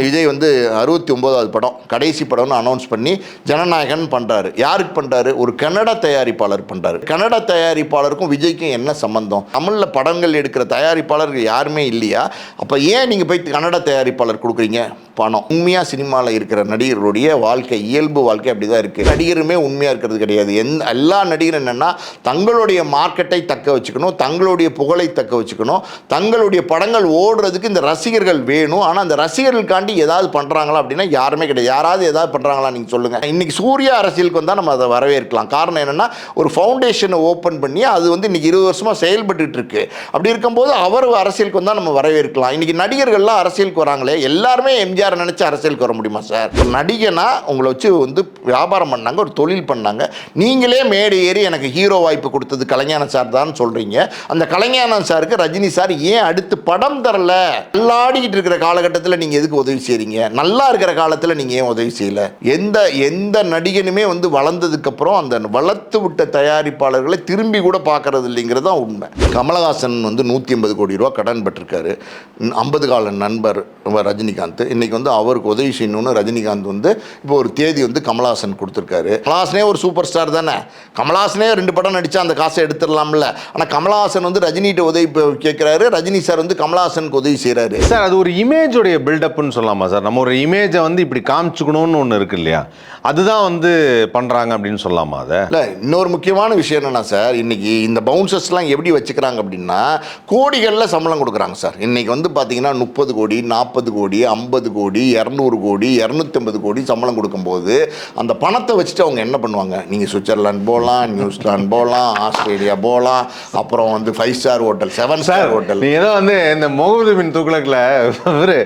விஜய் வந்து அறுபத்தி ஒம்போதாவது படம் கடைசி படம்னு அனௌன்ஸ் பண்ணி ஜனநாயகன் பண்ணுறாரு யாருக்கு பண்ணுறாரு ஒரு கன்னட தயாரிப்பாளர் பண்ணுறாரு கன்னட தயாரிப்பாளருக்கும் விஜய்க்கும் என்ன சம்பந்தம்? தமிழில் படங்கள் எடுக்கிற தயாரிப்பாளர்கள் யாருமே இல்லையா? அப்போ ஏன் நீங்கள் போய் கன்னட தயாரிப்பாளர் கொடுக்குறீங்க? பணம். உண்மையாக சினிமாவில் இருக்கிற நடிகர்களுடைய வாழ்க்கை இயல்பு வாழ்க்கை அப்படி தான் இருக்குது நடிகருமே உண்மையாக இருக்கிறது கிடையாது. எந் எல்லா நடிகரும் என்னென்னா தங்களுடைய மார்க்கெட்டை தக்க வச்சுக்கணும் தங்களுடைய புகழை தக்க வச்சுக்கணும் தங்களுடைய படங்கள் ஓடுறதுக்கு இந்த ரசிகர்கள் வேணும். ஆனால் அந்த ரசிகர்களுக்கான தாண்டி ஏதாவது பண்ணுறாங்களா அப்படின்னா யாருமே கிடையாது. யாராவது ஏதாவது பண்ணுறாங்களா நீங்கள் சொல்லுங்கள் இன்றைக்கி சூரிய அரசியலுக்கு வந்தால் நம்ம அதை வரவேற்கலாம். காரணம் என்னென்னா ஒரு ஃபவுண்டேஷனை ஓப்பன் பண்ணி அது வந்து இன்னைக்கு இருபது வருஷமாக செயல்பட்டுட்டு இருக்கு. அப்படி இருக்கும்போது அவர் அரசியலுக்கு வந்தால் நம்ம வரவேற்கலாம். இன்றைக்கி நடிகர்கள்லாம் அரசியலுக்கு வராங்களே எல்லாருமே எம்ஜிஆர் நினச்சி அரசியலுக்கு வர முடியுமா சார்? ஒரு நடிகனா உங்களை வச்சு வந்து வியாபாரம் பண்ணாங்க ஒரு தொழில் பண்ணாங்க. நீங்களே மேடை ஏறி எனக்கு ஹீரோ வாய்ப்பு கொடுத்தது கலைஞான சார் தான் சொல்கிறீங்க அந்த கலைஞானம் சாருக்கு ரஜினி சார் ஏன் அடுத்து படம் தரல? நல்லாடிக்கிட்டு இருக்கிற காலகட்டத்தில் நீங்கள் எதுக்கு உதவி செய்றீங்க. நல்லா இருக்கிற காலத்தில் நீங்க ஏன் உதவி செய்யல? எந்த எந்த நடிகனுமே வந்து வளர்ந்ததுக்கு அப்புறம் அந்த வளர்த்து விட்ட தயாரிப்பாளர்களை திரும்பி கூட பார்க்கறது இல்லைங்கிறது தான் உண்மை. கமலஹாசன் வந்து நூற்றி ஐம்பது கோடி ரூபா கடன் பெற்றிருக்காரு. ஐம்பது கால நண்பர் ரஜினிகாந்த். இன்றைக்கி வந்து அவருக்கு உதவி செய்யணும்னு ரஜினிகாந்த் வந்து இப்போ ஒரு தேதி வந்து கமலஹாசன் கொடுத்துருக்காரு. கமலஹாசனே ஒரு சூப்பர் ஸ்டார் தானே. கமலஹாசனே ரெண்டு படம் நடிச்சா அந்த காசை எடுத்துடலாம்ல. ஆனால் கமலஹாசன் வந்து ரஜினிகிட்ட உதவி கேட்குறாரு ரஜினி சார் வந்து கமலஹாசனுக்கு உதவி செய்கிறாரு சார் அது ஒரு இமேஜோடைய பில்டப்னு சொல்லலாமா சார்? நம்ம ஒரு இமேஜை வந்து இப்படி காமிச்சுக்கணும்னு ஒன்று இருக்கு இல்லையா? அதுதான் வந்து பண்ணுறாங்க அப்படின்னு சொல்லலாமா அதை? இல்லை இன்னொரு முக்கியமான விஷயம் என்னன்னா சார் இன்னைக்கு இந்த பவுன்சர்ஸ்லாம் எப்படி வச்சுக்கிறாங்க அப்படின்னா கோடிகளில் சம்பளம் கொடுக்குறாங்க சார். இன்னைக்கு வந்து பார்த்தீங்கன்னா முப்பது கோடி நாற்பது கோடி ஐம்பது கோடி இரநூறு கோடி இரநூத்தம்பது கோடி சம்பளம் கொடுக்கும்போது அந்த பணத்தை வச்சுட்டு அவங்க என்ன பண்ணுவாங்க? நீங்கள் சுவிட்சர்லாந்து போகலாம் நியூசிலாந்து போகலாம் ஆஸ்திரேலியா போகலாம் அப்புறம் வந்து five star hotel seven star hotel நீ ஏதோ வந்து இந்த முகமது பின் துக்ளக்கில் இவரு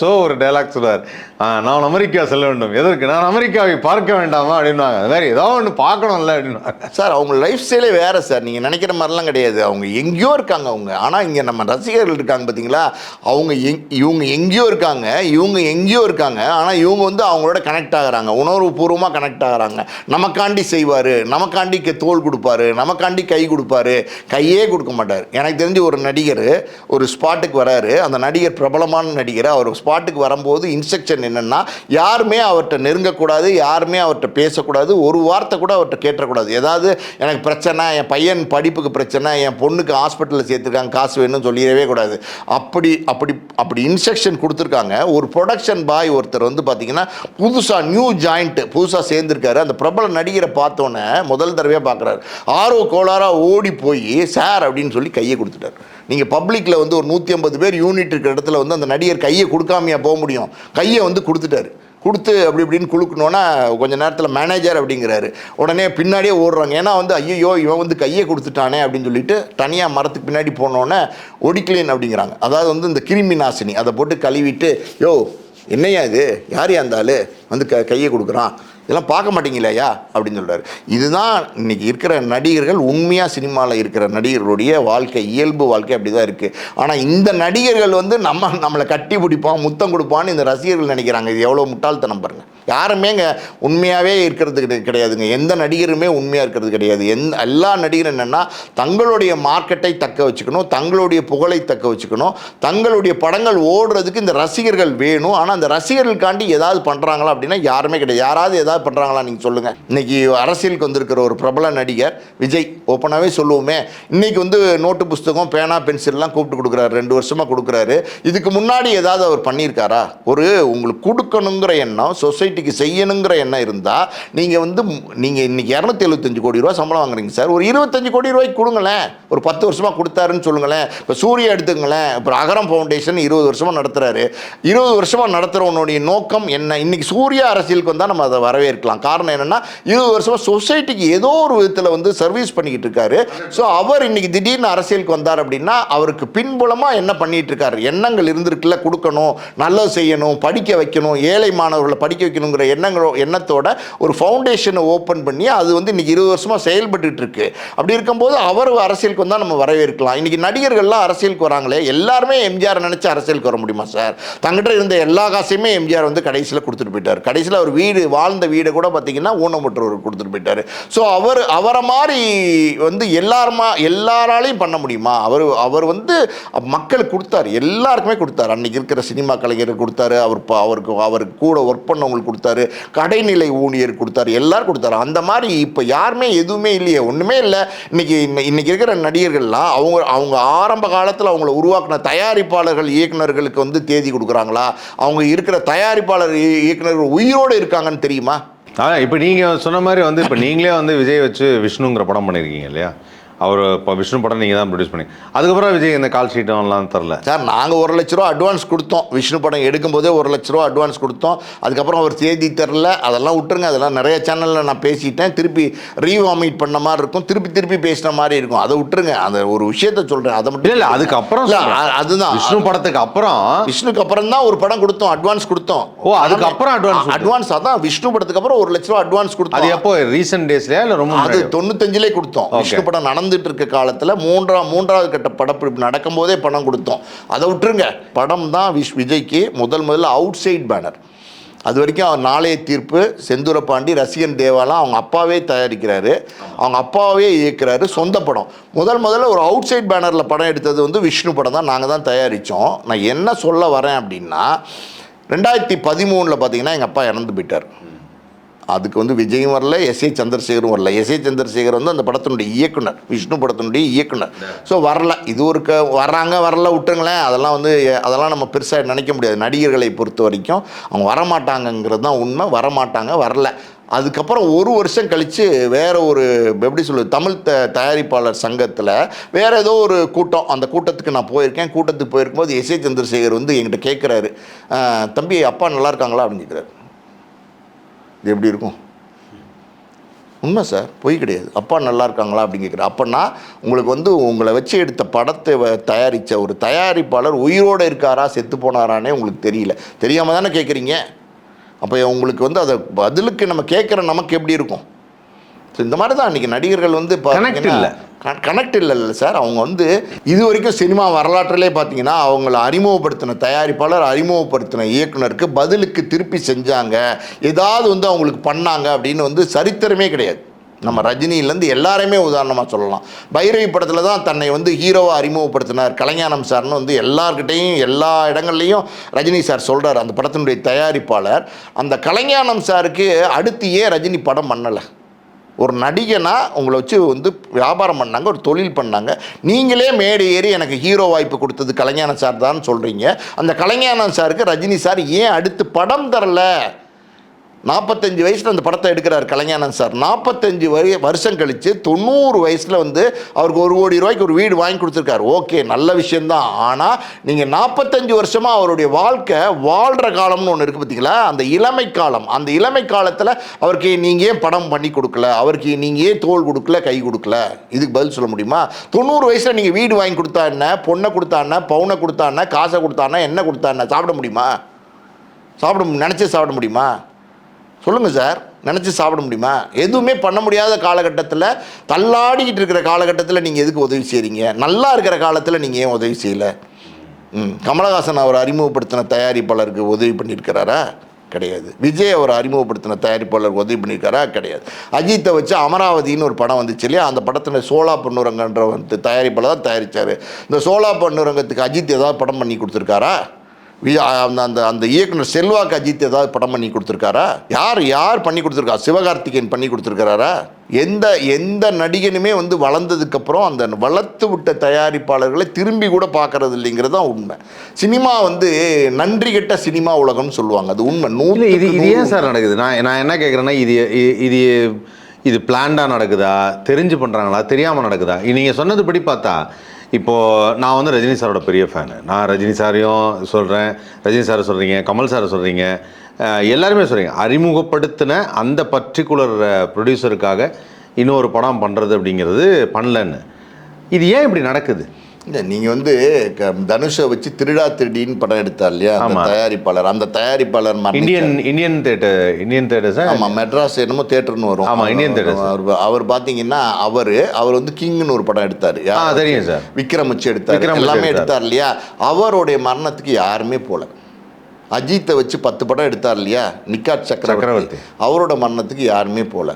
சோ ஒரு டைலாக் சொல்லுவார் நான் அமெரிக்கா செல்ல வேண்டும். எதற்கு? நான் அமெரிக்காவை பார்க்க வேண்டாமா? அப்படின்வாங்க அது மாதிரி ஏதோ ஒன்று பார்க்கணும்ல அப்படின்வாங்க சார் அவங்க லைஃப் ஸ்டைலே வேறு சார். நீங்கள் நினைக்கிற மாதிரிலாம் கிடையாது. அவங்க எங்கேயோ இருக்காங்க அவங்க. ஆனால் இங்கே நம்ம ரசிகர்கள் இருக்காங்க பார்த்தீங்களா அவங்க எங் இவங்க எங்கேயோ இருக்காங்க. இவங்க எங்கேயோ இருக்காங்க. ஆனால் இவங்க வந்து அவங்களோட கனெக்ட் ஆகுறாங்க. உணர்வு பூர்வமாக கனெக்ட் ஆகுறாங்க. நமக்காண்டி செய்வார். நமக்காண்டி க- தோள் கொடுப்பாரு. நமக்காண்டி கை கொடுப்பாரு. கையே கொடுக்க மாட்டார். எனக்கு தெரிஞ்சு ஒரு நடிகர் ஒரு ஸ்பாட்டுக்கு வராரு. அந்த நடிகர் பிரபலமான நடிகர் அவர் ஸ்பாட்டுக்கு வரும்போது இன்ஸ்ட்ரக்ஷன் என்னென்னா யாருமே அவர்கிட்ட நெருங்கக்கூடாது யாருமே அவர்கிட்ட பேசக்கூடாது ஒரு வார்த்தை கூட அவர்கிட்ட கேட்டக்கூடாது ஏதாவது எனக்கு பிரச்சனை என் பையன் படிப்புக்கு பிரச்சனை என் பொண்ணுக்கு ஹாஸ்பிட்டலில் சேர்த்துருக்காங்க காசு வேணும்னு சொல்லிடவே கூடாது. அப்படி அப்படி அப்படி இன்ஸ்ட்ரக்ஷன் கொடுத்துருக்காங்க. ஒரு ப்ரொடக்ஷன் பாய் ஒருத்தர் வந்து பார்த்தீங்கன்னா புதுசாக நியூ ஜாயிண்ட்டு புதுசாக சேர்ந்துருக்காரு. அந்த பிரபல நடிகரை பார்த்தோன்னே முதல் தடவையாக பார்க்குறாரு ஆர்வ கோளாறாக ஓடி போய் சார் அப்படின்னு சொல்லி கையை கொடுத்துட்டார். நீங்கள் பப்ளிக்கில் வந்து ஒரு நூற்றி ஐம்பது பேர் யூனிட் இருக்கிற இடத்துல வந்து அந்த நடிகர் கையை கொடுக்காமையா போக முடியும். கையை வந்து கொடுத்துட்டாரு. கொடுத்து அப்படி இப்படின்னு குலுக்கணுன்னா கொஞ்ச நேரத்தில் மேனேஜர் அப்படிங்கிறாரு. உடனே பின்னாடியே ஓடுறாங்க. ஏன்னா வந்து ஐயோ இவன் வந்து கையை கொடுத்துட்டானே அப்படின்னு சொல்லிட்டு தனியாக மரத்துக்கு பின்னாடி போனோன்னே ஒடிக்ளீன் அப்படிங்கிறாங்க. அதாவது வந்து இந்த கிருமி நாசினி. அதை போட்டு கழுவிட்டு யோ என்னையா இது? யார் இருந்தாலும் வந்து க கையை கொடுக்குறான். இதெல்லாம் பார்க்க மாட்டீங்களையா? அப்படின்னு சொல்கிறார் இதுதான் இன்னைக்கு இருக்கிற நடிகர்கள் உண்மையாக சினிமாவில் இருக்கிற நடிகர்களுடைய வாழ்க்கை இயல்பு வாழ்க்கை அப்படி தான் இருக்குது ஆனால் இந்த நடிகர்கள் வந்து நம்ம நம்மளை கட்டி பிடிப்பான் முத்தம் கொடுப்பான்னு இந்த ரசிகர்கள் நினைக்கிறாங்க. இது எவ்வளோ முட்டாள்தனம் பாருங்கள் யாருமேங்க உண்மையாகவே இருக்கிறது கிடையாதுங்க. எந்த நடிகருமே உண்மையாக இருக்கிறது கிடையாது. எந்த எல்லா நடிகரும் என்னென்னா தங்களுடைய மார்க்கெட்டை தக்க வச்சுக்கணும் தங்களுடைய புகழை தக்க வச்சுக்கணும் தங்களுடைய படங்கள் ஓடுறதுக்கு இந்த ரசிகர்கள் வேணும். ஆனால் அந்த ரசிகர்களுக்காண்டி ஏதாவது பண்ணுறாங்களா அப்படின்னா யாருமே கிடையாது. யாராவது ஏதாவது பண்ணுறாங்களா நீங்கள் சொல்லுங்கள் இன்றைக்கி அரசியலுக்கு வந்திருக்கிற ஒரு பிரபல நடிகர் விஜய் ஓப்பனாகவே சொல்லுவோமே. இன்றைக்கி வந்து நோட்டு புஸ்தகம் பேனா பென்சில்லாம் கூப்பிட்டு கொடுக்குறாரு. ரெண்டு வருஷமாக கொடுக்குறாரு. இதுக்கு முன்னாடி ஏதாவது அவர் பண்ணியிருக்காரா? ஒரு உங்களுக்கு கொடுக்கணுங்கிற எண்ணம் சொசைட்டிக்கு செய்யணுங்கிற எண்ணம் இருந்தால் நீங்கள் வந்து நீங்கள் இன்றைக்கி இரநூத்தி எழுபத்தஞ்சு கோடி ரூபா சம்பளம் வாங்குறீங்க சார். ஒரு இருபத்தஞ்சு கோடி ரூபாய்க்கு கொடுங்களேன். ஒரு பத்து வருஷமாக கொடுத்தாருன்னு சொல்லுங்களேன். இப்போ சூர்யா எடுத்துங்களேன். இப்போ அகரம் ஃபவுண்டேஷன் இருபது வருஷமாக நடத்துகிறாரு இருபது வருஷமாக நடத்துகிறவனுடைய நோக்கம் என்ன? இன்றைக்கி சூர்யா அரசியலுக்கு வந்தால் நம்ம அதை இருக்கலாம் காரணம் என்னென்னா இருபது வருஷமாக சொசைட்டிக்கு ஏதோ ஒரு விதத்தில் வந்து சர்வீஸ் பண்ணிக்கிட்டு இருக்காரு. ஸோ அவர் இன்னைக்கு திடீர்னு அரசியலுக்கு வந்தார் அப்படின்னா அவருக்கு பின்புலமாக என்ன பண்ணிகிட்டு இருக்காரு? எண்ணங்கள் இருந்திருக்குல்ல கொடுக்கணும் நல்லது செய்யணும் படிக்க வைக்கணும் ஏழை மாணவர்களை படிக்க வைக்கணுங்கிற எண்ணங்களோ எண்ணத்தோட ஒரு ஃபவுண்டேஷனை ஓப்பன் பண்ணி அது வந்து இன்னைக்கு இருபது வருஷமாக செயல்பட்டு இருக்கு. அப்படி இருக்கும்போது அவர் அரசியலுக்கு வந்தால் நம்ம வரவேற்கலாம். இன்னைக்கு நடிகர்கள்லாம் அரசியலுக்கு வராங்களே எல்லாருமே எம்ஜிஆர் நினச்சி அரசியலுக்கு வர முடியுமா சார்? தங்கிட்ட இருந்த எல்லா காசையுமே எம்ஜிஆர் வந்து கடைசியில் கொடுத்துட்டு போயிட்டார். கடைசியில் அவர் வீடு வாழ்ந்த வீடை கூட பார்த்தீங்கன்னா ஊனமுற்றவருக்கு கொடுத்துட்டு போயிட்டாரு. ஸோ அவர் அவரை மாதிரி வந்து எல்லாருமா எல்லாராலையும் பண்ண முடியுமா? அவர் அவர் வந்து மக்களுக்கு கொடுத்தாரு எல்லாருக்குமே கொடுத்தாரு. அன்றைக்கி இருக்கிற சினிமா கலைஞருக்கு கொடுத்தாரு அவர் அவருக்கு அவருக்கு கூட ஒர்க் பண்ணவங்களுக்கு கொடுத்தாரு கடைநிலை ஊழியர் கொடுத்தாரு எல்லாரும் கொடுத்தாரு. அந்த மாதிரி இப்போ யாருமே எதுவுமே இல்லையே ஒன்றுமே இல்லை. இன்னைக்கு இன்னைக்கு இருக்கிற நடிகர்கள்லாம் அவங்க அவங்க ஆரம்ப காலத்தில் அவங்கள உருவாக்கின தயாரிப்பாளர்கள் இயக்குனர்களுக்கு வந்து தேதி கொடுக்குறாங்களா? அவங்க இருக்கிற தயாரிப்பாளர் இயக்குநர்கள் இயக்குனர்கள் உயிரோடு இருக்காங்கன்னு தெரியுமா? அதான் இப்போ நீங்கள் சொன்ன மாதிரி வந்து இப்போ நீங்களே வந்து விஜய் வச்சு விஷ்ணுங்கிற படம் பண்ணியிருக்கீங்க இல்லையா? அவர் இப்போ விஷ்ணு படம் நீங்கள் தான் ப்ரொடியூஸ் பண்ணி அதுக்கப்புறம் விஜய் இந்த கால் ஷீட்டெல்லாம் தரல. சார் நாங்கள் ஒரு லட்ச ரூபா அட்வான்ஸ் கொடுத்தோம். விஷ்ணு படம் எடுக்கும்போதே ஒரு லட்ச ரூபா அட்வான்ஸ் கொடுத்தோம். அதுக்கப்புறம் அவர் தேதி தரல. அதெல்லாம் விட்டுருங்க. அதெல்லாம் நிறைய சேனலில் நான் பேசிட்டேன். திருப்பி ரீவாமிட் பண்ண மாதிரி இருக்கும். திருப்பி திருப்பி பேசின மாதிரி இருக்கும். அதை விட்டுருங்க. அந்த ஒரு விஷயத்த சொல்கிறேன் அதை மட்டும் இல்லை அதுக்கப்புறம் அதுதான். விஷ்ணு படத்துக்கு அப்புறம் விஷ்ணுக்கு அப்புறம் தான் ஒரு படம் கொடுத்தோம். அட்வான்ஸ் கொடுத்தோம். ஓ, அதுக்கப்புறம் கொடுத்தோம். அட்வான்ஸ் அதான். விஷ்ணு படத்துக்கு அப்புறம் ஒரு லட்ச ரூபா அட்வான்ஸ் அது கொடுத்தோம் எப்போ ரீசெண்ட் டேஸ்லயா இல்லை ரொம்ப அது? தொண்ணூத்தஞ்சிலே கொடுத்தோம். விஷ்ணு படம் நடந்துட்டு இருக்க காலத்தில் மூன்றாம் மூன்றாவது கட்ட படப்பிடிப்பு நடக்கும்போதே பணம் கொடுத்தோம். அதை விட்டுருங்க. படம் தான் விஷ் விஜய்க்கு முதல் முதல்ல அவுட் சைட் பேனர் அது வரைக்கும் அவர் நாளைய தீர்ப்பு செந்தூர பாண்டி ரசிகன் தேவாலாம் அவங்க அப்பாவே தயாரிக்கிறாரு. அவங்க அப்பாவே இயக்குறாரு. சொந்த படம். முதல் முதல்ல ஒரு அவுட் சைட் பேனரில் படம் எடுத்தது வந்து விஷ்ணு படம் தான். நாங்கள் தான் தயாரித்தோம் நான் என்ன சொல்ல வரேன் அப்படின்னா ரெண்டாயிரத்தி பதிமூணில் பார்த்தீங்கன்னா எங்கள் அப்பா இறந்து போயிட்டார். அதுக்கு வந்து விஜயும் வரல எஸ் ஏ சந்திரசேகரும் வரல. எஸ் ஏ சந்திரசேகர் வந்து அந்த படத்தினுடைய இயக்குனர் விஷ்ணு படத்தினுடைய இயக்குனர். ஸோ வரல. இது ஒரு க வர்றாங்க வரல விட்டுருங்களேன். அதெல்லாம் வந்து அதெல்லாம் நம்ம பெருசாக நினைக்க முடியாது. நடிகர்களை பொறுத்த வரைக்கும் அவங்க வரமாட்டாங்கங்கிறது தான் உண்மை. வரமாட்டாங்க வரல. அதுக்கப்புறம் ஒரு வருஷம் கழித்து வேற ஒரு எப்படி சொல்லுது தமிழ் த தயாரிப்பாளர் சங்கத்தில் வேற ஏதோ ஒரு கூட்டம். அந்த கூட்டத்துக்கு நான் போயிருக்கேன். கூட்டத்துக்கு போயிருக்கும்போது எஸ் ஏ சந்திரசேகர் வந்து என்கிட்ட கேட்குறாரு தம்பி அப்பா நல்லா இருக்காங்களா? அப்படின்னு கேட்குறாரு இது எப்படி இருக்கும்? உண்மை சார் பொய் கிடையாது. அப்பா நல்லா இருக்காங்களா அப்படின்னு கேட்குறேன் அப்போனா உங்களுக்கு வந்து உங்களை வச்சு எடுத்த படத்தை தயாரித்த ஒரு தயாரிப்பாளர் உயிரோடு இருக்காரா செத்து போனாரானே உங்களுக்கு தெரியல. தெரியாமல் தானே கேட்குறீங்க? அப்போ உங்களுக்கு வந்து அதை பதிலுக்கு நம்ம கேட்குற நமக்கு எப்படி இருக்கும்? ஸோ இந்த மாதிரி தான் இன்றைக்கி நடிகர்கள் வந்து இல்ல. கனெக்ட் இல்லைல்ல சார். அவங்க வந்து இது வரைக்கும் சினிமா வரலாற்றிலே பார்த்தீங்கன்னா அவங்கள அறிமுகப்படுத்தின தயாரிப்பாளர் அறிமுகப்படுத்தின இயக்குனருக்கு பதிலுக்கு திருப்பி செஞ்சாங்க. ஏதாவது வந்து அவங்களுக்கு பண்ணாங்க அப்படின்னு வந்து சரித்திரமே கிடையாது. நம்ம ரஜினியிலேருந்து எல்லாருமே உதாரணமாக சொல்லலாம். பைரவி படத்தில் தான் தன்னை வந்து ஹீரோவாக அறிமுகப்படுத்தினார். கலைஞானம் சார்னு வந்து எல்லார்கிட்டையும் எல்லா இடங்கள்லையும் ரஜினி சார் சொல்கிறார் அந்த படத்தினுடைய தயாரிப்பாளர். அந்த கலைஞானம் சாருக்கு அடுத்து ஏன் ரஜினி படம் பண்ணலை? ஒரு நடிகனா உங்களை வச்சு வந்து வியாபாரம் பண்ணாங்க ஒரு தொழில் பண்ணாங்க. நீங்களே மேடை ஏறி எனக்கு ஹீரோ வாய்ப்பு கொடுத்தது கலைஞானம் சார் தான் சொல்கிறீங்க அந்த கலைஞானம் சாருக்கு ரஜினி சார் ஏன் அடுத்து படம் தரல? நாற்பத்தஞ்சு வயசில் அந்த படத்தை எடுக்கிறார் கலைஞானன் சார். நாற்பத்தஞ்சு வரி வருஷம் கழித்து தொண்ணூறு வயசில் வந்து அவருக்கு ஒரு கோடி ரூபாய்க்கு ஒரு வீடு வாங்கி கொடுத்துருக்காரு. ஓகே நல்ல விஷயந்தான் ஆனால் நீங்கள் நாற்பத்தஞ்சு வருஷமாக அவருடைய வாழ்க்கை வாழ்கிற காலம்னு ஒன்று இருக்குது பார்த்தீங்களா அந்த இளமை காலம். அந்த இளமை காலத்தில் அவருக்கு நீங்கள் ஏன் படம் பண்ணி கொடுக்கல? அவருக்கு நீங்கள் ஏன் தோல் கொடுக்கல கை கொடுக்கல? இதுக்கு பதில் சொல்ல முடியுமா? தொண்ணூறு வயசில் நீங்கள் வீடு வாங்கி கொடுத்தா என்ன? பொண்ணை கொடுத்தா என்ன? பவுனை கொடுத்தா என்ன? காசை கொடுத்தா என்ன? என்ன கொடுத்தா என்ன? சாப்பிட முடியுமா? சாப்பிட நினச்சி சாப்பிட முடியுமா? சொல்லுங்கள் சார் நினச்சி சாப்பிட முடியுமா? எதுவுமே பண்ண முடியாத காலகட்டத்தில் தள்ளாடிக்கிட்டு இருக்கிற காலகட்டத்தில் நீங்கள் எதுக்கு உதவி செய்கிறீங்க நல்லா இருக்கிற காலத்தில் நீங்கள் ஏன் உதவி செய்யலை? ம் கமலஹாசன் அவர் அறிமுகப்படுத்தின தயாரிப்பாளருக்கு உதவி பண்ணியிருக்கிறாரா? கிடையாது. விஜய் அவர் அறிமுகப்படுத்தின தயாரிப்பாளருக்கு உதவி பண்ணியிருக்காரா? கிடையாது. அஜித்தை வச்சு அமராவதின்னு ஒரு படம் வந்துச்சு இல்லையா? அந்த படத்தில் சோலா பொன்னுரங்கன்ற வந்து தயாரிப்பாளர் தான் தயாரித்தார் இந்த சோலா பொன்னுரங்கத்துக்கு அஜித் ஏதாவது படம் பண்ணி கொடுத்துருக்காரா? அந்த அந்த அந்த இயக்குனர் செல்வாக்கு அஜித் ஏதாவது படம் பண்ணி கொடுத்துருக்காரா? யார் யார் பண்ணி கொடுத்துருக்கா? சிவகார்த்திகேயன் பண்ணி கொடுத்துருக்காரா எந்த எந்த நடிகனுமே வந்து வளர்ந்ததுக்கப்புறம் அந்த வளர்த்து விட்ட தயாரிப்பாளர்களை திரும்பி கூட பார்க்கறது இல்லைங்கிறது தான் உண்மை. சினிமா வந்து நன்றி கெட்ட சினிமா உலகம்னு சொல்லுவாங்க. அது உண்மை. இல்லை இது இது ஏன் சார் நடக்குது? நான் நான் என்ன கேட்குறேன்னா இது இது இது பிளான்டாக நடக்குதா? தெரிஞ்சு பண்ணுறாங்களா தெரியாமல் நடக்குதா? நீங்கள் சொன்னதுபடி பார்த்தா இப்போது நான் வந்து ரஜினி சாரோட பெரிய ஃபேனு நான் ரஜினி சாரையும் சொல்கிறேன் ரஜினி சாரை சொல்கிறீங்க கமல் சாரை சொல்கிறீங்க எல்லாருமே சொல்கிறீங்க அறிமுகப்படுத்தின அந்த பர்டிகுலர் ப்ரொடியூசருக்காக இன்னொரு படம் பண்ணுறது அப்படிங்கிறது பண்ணலன்னு. இது ஏன் இப்படி நடக்குது? இல்லை நீங்கள் வந்து க- தனுஷை வச்சு திருடா திருடின்னு படம் எடுத்தார் இல்லையா? அந்த. தயாரிப்பாளர் அந்த தயாரிப்பாளர். Indian Indian theatre Indian theatre sir ஆமா மெட்ராஸ் என்னமோ தேட்டர்னு வரும். ஆமா, இந்தியன் theatres. அவர் அவர் பாத்தீங்கன்னா அவர் அவர் வந்து கிங்னு ஒரு படம் எடுத்தாரு. தெரியும் சார். விக்ரம் வச்சு எடுத்தாரு எல்லாமே எடுத்தாரு. இல்லையா? அவருடைய மரணத்துக்கு யாருமே போல. அஜித்தை வச்சு பத்து படம் எடுத்தார் இல்லையா? நிக்காட் சக்கரவர்த்தி. சக்கரவர்த்தி. அவரோட மரணத்துக்கு யாருமே போகல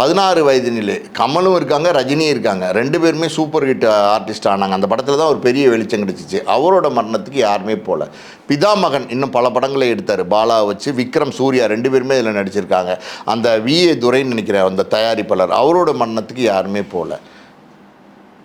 பதினாறு வயதினிலே கமலும் இருக்காங்க ரஜினியும் இருக்காங்க. ரெண்டு பேருமே சூப்பர் ஹிட் ஆர்டிஸ்ட் ஆனாங்க. அந்த படத்தில் தான் ஒரு பெரிய வெளிச்சம் கிடச்சிச்சு. அவரோட மரணத்துக்கு யாருமே போகல பிதாமகன் இன்னும் பல படங்களை எடுத்தார். பாலா வச்சு விக்ரம் சூர்யா ரெண்டு பேருமே இதில் நடிச்சிருக்காங்க. அந்த விஏ துரைன்னு நினைக்கிற அந்த தயாரிப்பாளர் அவரோட மரணத்துக்கு யாருமே போகல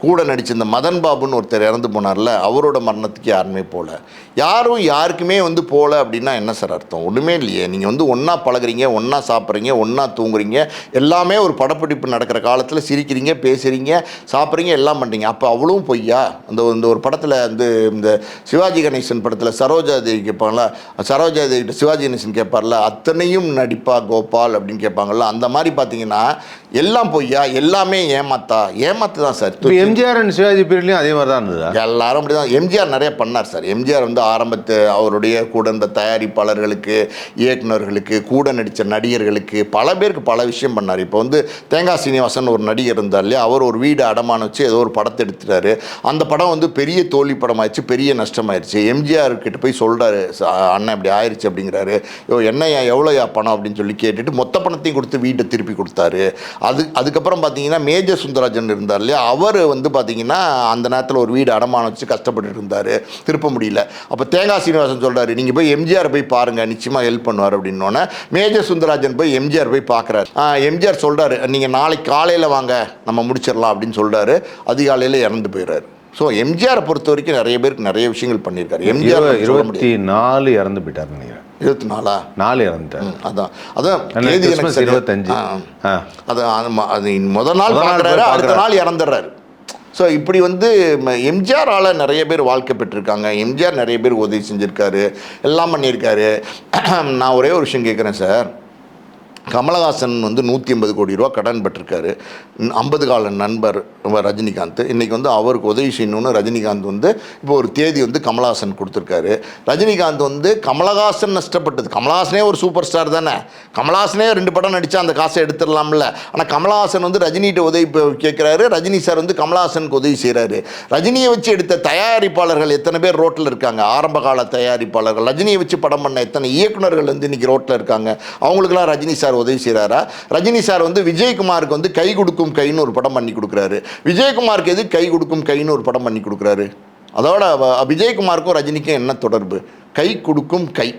கூட நடித்த இந்த மதன் பாபுன்னு ஒருத்தர் இறந்து போனார்ல அவரோட மரணத்துக்கு யாருமே போகல யாரும் யாருக்குமே வந்து போகல அப்படின்னா என்ன சார் அர்த்தம்? ஒன்றுமே இல்லையே. நீங்கள் வந்து ஒன்றா பழகுறீங்க ஒன்றா சாப்பிட்றீங்க ஒன்றா தூங்குறீங்க எல்லாமே ஒரு படப்பிடிப்பு நடக்கிற காலத்தில் சிரிக்கிறீங்க பேசுகிறீங்க சாப்பிட்றீங்க எல்லாம் பண்ணுறீங்க அப்போ அவ்வளவும் பொய்யா? அந்த இந்த ஒரு படத்தில் வந்து இந்த சிவாஜி கணேசன் படத்தில் சரோஜா தேவி கேட்பாங்களா சரோஜா தேவி சிவாஜி கணேசன் கேட்பார்ல அத்தனையும் நடிப்பா கோபால் அப்படின்னு கேட்பாங்கல்ல அந்த மாதிரி பார்த்தீங்கன்னா எல்லாம் பொய்யா? எல்லாமே ஏமாத்தா? ஏமாத்து தான் சார் எம்ஜிஆர் அண்ட் சிவாஜி பீரியட்லையும் அதே மாதிரி தான் இருந்தது? எல்லாரும் அப்படி தான் எம்ஜிஆர் நிறைய பண்ணார் சார். எம்ஜிஆர் வந்து ஆரம்பத்து அவருடைய கூட இருந்த தயாரிப்பாளர்களுக்கு இயக்குநர்களுக்கு கூட நடித்த நடிகர்களுக்கு பல பேருக்கு பல விஷயம் பண்ணார். இப்போ வந்து தேங்காய் சீனிவாசன் ஒரு நடிகர் இருந்தார் இல்லையா? அவர் ஒரு வீடு அடமானம் வச்சு ஏதோ ஒரு படத்தை எடுத்துட்டாரு. அந்த படம் வந்து பெரிய தோல்வி படமாயிடுச்சு பெரிய நஷ்டமாயிருச்சு. எம்ஜிஆர் கிட்ட போய் சொல்கிறாரு அண்ணன் இப்படி ஆயிடுச்சு அப்படிங்கிறாரு. யோ என்னையா எவ்வளோயா பணம்? அப்படின்னு சொல்லி கேட்டுட்டு மொத்த பணத்தையும் கொடுத்து வீட்டை திருப்பி கொடுத்தாரு. அது அதுக்கப்புறம் பார்த்தீங்கன்னா மேஜர் சுந்தரராஜன் இருந்தார் இல்லையா? அவர் வந்து பார்த்தீங்கன்னா அந்த நேரத்தில் ஒரு வீடு அடமானம் வச்சு கஷ்டப்பட்டுட்டு இருந்தார். திருப்ப முடியல. அப்போ தேங்காய் சீனிவாசன் சொல்கிறாரு நீங்கள் போய் எம்ஜிஆர் போய் பாருங்கள் நிச்சயமாக ஹெல்ப் பண்ணுவார் அப்படின்னோடனே மேஜர் சுந்தரராஜன் போய் எம்ஜிஆர் போய் பார்க்குறாரு எம்ஜிஆர் சொல்கிறாரு நீங்கள் நாளைக்கு காலையில் வாங்க நம்ம முடிச்சிடலாம் அப்படின்னு சொல்கிறாரு அதிகாலையில் இறந்து போயிடுறாரு ஸோ எம்ஜிஆரை பொறுத்த வரைக்கும் நிறைய பேருக்கு நிறைய விஷயங்கள் பண்ணியிருக்காரு. எம்ஜிஆர் இருபத்தி நாலு இறந்து போயிட்டார் நினைக்கிறேன். இருபத்தி நாலா? நாலு இறந்துட்டார். அதான். அதான் இருபத்தஞ்சு. ஆ. அது முத நாள் பார்க்குறாரு அடுத்த. நாள் இறந்துடுறாரு. ஸோ இப்படி வந்து எம்ஜிஆரால் நிறைய பேர் வாழ்க்கை பெற்றிருக்காங்க. எம்ஜிஆர் நிறைய பேர் உதவி செஞ்சுருக்காரு. எல்லாம் பண்ணியிருக்காரு. நான் ஒரே ஒரு விஷயம் கேட்குறேன் சார். கமலஹாசன் வந்து நூற்றி ஐம்பது கோடி ரூபா கடன் பெற்றிருக்காரு. ஐம்பது கால நண்பர் ரஜினிகாந்த். இன்றைக்கி வந்து அவருக்கு உதவி செய்யணும்னு ரஜினிகாந்த் வந்து இப்போ ஒரு தேதி வந்து கமலஹாசன் கொடுத்துருக்காரு. ரஜினிகாந்த் வந்து கமலஹாசன் நஷ்டப்பட்டது. கமலஹாசனே ஒரு சூப்பர் ஸ்டார் தானே? கமலஹாசனே ரெண்டு படம் நடித்தா அந்த காசை எடுத்துடலாம்ல. ஆனால் கமலஹாசன் வந்து ரஜினிகிட்ட உதவி இப்போ கேட்குறாரு ரஜினி சார் வந்து கமலஹாசனுக்கு உதவி செய்கிறாரு ரஜினியை வச்சு எடுத்த தயாரிப்பாளர்கள் எத்தனை பேர் ரோட்டில் இருக்காங்க? ஆரம்ப கால தயாரிப்பாளர்கள். ரஜினியை வச்சு படம் பண்ண எத்தனை இயக்குனர்கள் வந்து இன்றைக்கி ரோட்டில் இருக்காங்க? அவங்களுக்கெல்லாம் ரஜினி சார் உதவி செய்கிறாரா ரஜினி சார் வந்து விஜயகுமாருக்கு வந்து கை கொடுக்கும் கைன்னு ஒரு படம் பண்ணி கொடுக்குறாரு. விஜயகுமாருக்கு எது கை கொடுக்கும் கைன்னு ஒரு படம் பண்ணி கொடுக்குறாரு? அதோட விஜயகுமாருக்கும் ரஜினிக்கும் என்ன தொடர்பு? கை கொடுக்கும் கை.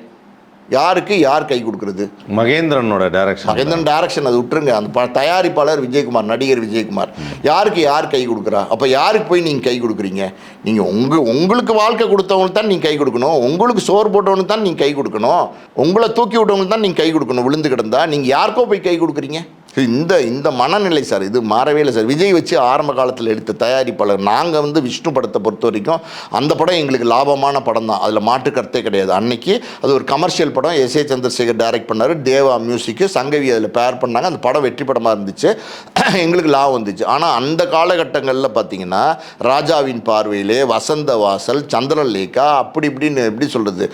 யாருக்கு யார் கை கொடுக்குறது? மகேந்திரனோட டைரக்ஷன் மகேந்திரன் டைரக்ஷன் அது விட்டுருங்க. அந்த ப தயாரிப்பாளர் விஜயகுமார் நடிகர் விஜயகுமார். யாருக்கு யார் கை கொடுக்குறா? அப்போ யாருக்கு போய் நீங்கள் கை கொடுக்குறீங்க? நீங்கள் உங்கள் உங்களுக்கு வாழ்க்கை கொடுத்தவங்களுக்கு தான் நீங்கள் கை கொடுக்கணும். உங்களுக்கு சோறு போட்டவனுக்கு தான் நீங்கள் கை கொடுக்கணும். உங்களை தூக்கி விட்டவங்களுக்கு தான் நீங்கள் கை கொடுக்கணும். விழுந்து கிடந்தா நீங்கள் யாருக்கோ போய் கை கொடுக்குறீங்க? இந்த இந்த மனநிலை சார் இது மாறவே இல்லை சார். விஜய் வச்சு ஆரம்ப காலத்தில் எடுத்த தயாரிப்பாளர் நாங்கள் வந்து விஷ்ணு படத்தை பொறுத்த வரைக்கும் அந்த படம் எங்களுக்கு லாபமான படம் தான். அதில் மாற்று கருத்தே கிடையாது. அன்னைக்கு அது ஒரு கமர்ஷியல் படம். எஸ். ஏ. சந்திரசேகர் டைரக்ட் பண்ணார். தேவா மியூசிக்கு சங்கவி அதில் பேர் பண்ணாங்க. அந்த படம் வெற்றி படமாக இருந்துச்சு. எங்களுக்கு லாபம் வந்துச்சு. ஆனால் அந்த காலகட்டங்களில் பார்த்தீங்கன்னா ராஜாவின் பார்வையிலே வசந்த வாசல் சந்திரலேகா அப்படி இப்படின்னு எப்படி சொல்கிறது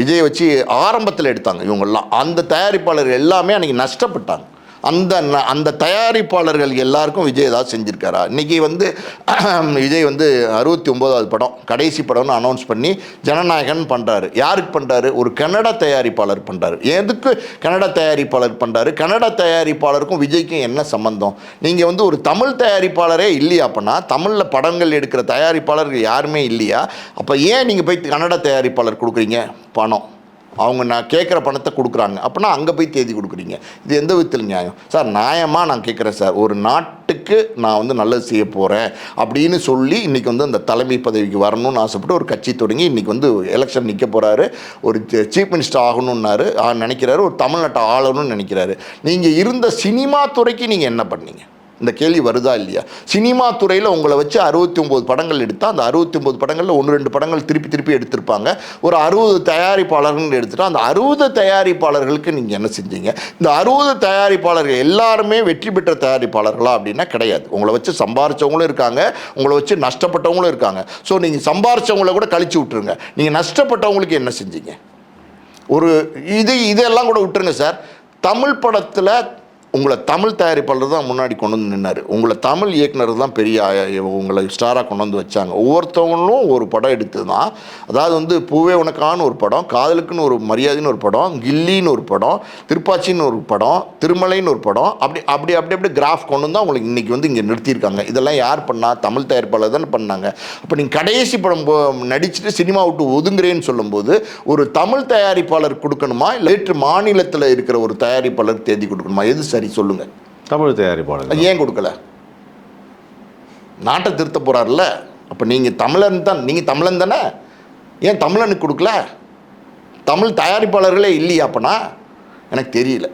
விஜய் வச்சு ஆரம்பத்தில் எடுத்தாங்க இவங்கெல்லாம். அந்த தயாரிப்பாளர் எல்லாமே அன்றைக்கி நஷ்டப்பட்டாங்க. அந்த அந்த தயாரிப்பாளர்கள் எல்லாருக்கும் விஜய் ஏதாவது செஞ்சுருக்காரா? இன்றைக்கி வந்து விஜய் வந்து அறுபத்தி ஒம்போதாவது படம் கடைசி படம்னு அனௌன்ஸ் பண்ணி ஜனநாயகன் பண்ணுறாரு யாருக்கு பண்ணுறாரு ஒரு கன்னட தயாரிப்பாளர் பண்ணுறாரு எதுக்கு கன்னட தயாரிப்பாளர் பண்ணுறாரு கன்னட தயாரிப்பாளருக்கும் விஜய்க்கும் என்ன சம்மந்தம் நீங்கள் வந்து ஒரு தமிழ் தயாரிப்பாளரே இல்லையா அப்போனா தமிழில் படங்கள் எடுக்கிற தயாரிப்பாளர்கள் யாருமே இல்லையா? அப்போ ஏன் நீங்கள் போய் கன்னட தயாரிப்பாளர் கொடுக்குறீங்க? பணம். அவங்க நான் கேட்குற பணத்தை கொடுக்குறாங்க. அப்போனா அங்கே போய் தேதி கொடுக்குறீங்க. இது எந்த விதத்தில் நியாயம்? சார் நியாயமாக நான் கேட்குறேன் சார். ஒரு நாட்டுக்கு நான் வந்து நல்லது செய்ய போகிறேன் அப்படின்னு சொல்லி இன்றைக்கி வந்து அந்த தலைமை பதவிக்கு வரணும்னு ஆசைப்பட்டு ஒரு கட்சி தொடங்கி இன்றைக்கி வந்து எலெக்ஷன் நிற்க போகிறாரு ஒரு சீஃப் மினிஸ்டர் ஆகணும்னாரு. நினைக்கிறாரு. ஒரு தமிழ்நாட்டை ஆளணும்னு நினைக்கிறாரு. நீங்கள் இருந்த சினிமா துறைக்கு நீங்கள் என்ன பண்ணீங்க? இந்த கேள்வி வருதா இல்லையா? சினிமா துறையில் உங்களை வச்சு அறுபத்தி ஒம்பது படங்கள் எடுத்தால் அந்த அறுபத்தி ஒம்பது படங்களில் ஒன்று ரெண்டு படங்கள் திருப்பி திருப்பி எடுத்திருப்பாங்க. ஒரு அறுபது தயாரிப்பாளர்கள் எடுத்துட்டா அந்த அறுபது தயாரிப்பாளர்களுக்கு நீங்கள் என்ன செஞ்சீங்க? இந்த அறுபது தயாரிப்பாளர்கள் எல்லாருமே வெற்றி பெற்ற தயாரிப்பாளர்களா அப்படின்னா கிடையாது. உங்களை வச்சு சம்பாரிச்சவங்களும் இருக்காங்க உங்களை வச்சு நஷ்டப்பட்டவங்களும் இருக்காங்க. ஸோ நீங்கள் சம்பாரிச்சவங்கள கூட கழிச்சு விட்ருங்க நீங்கள் நஷ்டப்பட்டவங்களுக்கு என்ன செஞ்சீங்க? ஒரு இது இதெல்லாம் கூட விட்டுருங்க சார். தமிழ் படத்தில் உங்களை தமிழ் தயாரிப்பாளர் தான் முன்னாடி கொண்டு வந்து நின்னார். உங்களை தமிழ் இயக்குனர் தான் பெரிய உங்களை ஸ்டாராக கொண்டு வந்து வச்சாங்க. ஒவ்வொருத்தவங்களும் ஒரு படம் எடுத்து தான் அதாவது வந்து பூவே உனக்கான ஒரு படம் காதலுக்குன்னு ஒரு மரியாதைன்னு ஒரு படம் கில்லின்னு ஒரு படம் திருப்பாச்சின்னு ஒரு படம் திருமலைன்னு ஒரு படம் அப்படி அப்படி அப்படி அப்படி கிராஃப் கொண்டு வந்து உங்களுக்கு இன்றைக்கி வந்து இங்கே நிறுத்தியிருக்காங்க. இதெல்லாம் யார் பண்ணால் தமிழ் தயாரிப்பாளர் தானே பண்ணாங்க. அப்போ நீங்கள் கடைசி படம் போ- நடிச்சுட்டு சினிமா விட்டு ஒதுங்குறேன்னு சொல்லும்போது ஒரு தமிழ் தயாரிப்பாளர் கொடுக்கணுமா? இல்லை மாநிலத்தில் இருக்கிற ஒரு தயாரிப்பாளர் தேதி கொடுக்கணுமா? எது சரி? சரி சொல்லுங்கள் தமிழ் தயாரிப்பாளர் ஏன் கொடுக்கல? நாட்டை திருத்த போகிறார்ல அப்போ நீங்கள் தமிழன் தான் நீங்கள் தமிழன் தானே? ஏன் தமிழனுக்கு கொடுக்கல? தமிழ் தயாரிப்பாளர்களே இல்லையா அப்பனா? எனக்கு தெரியல.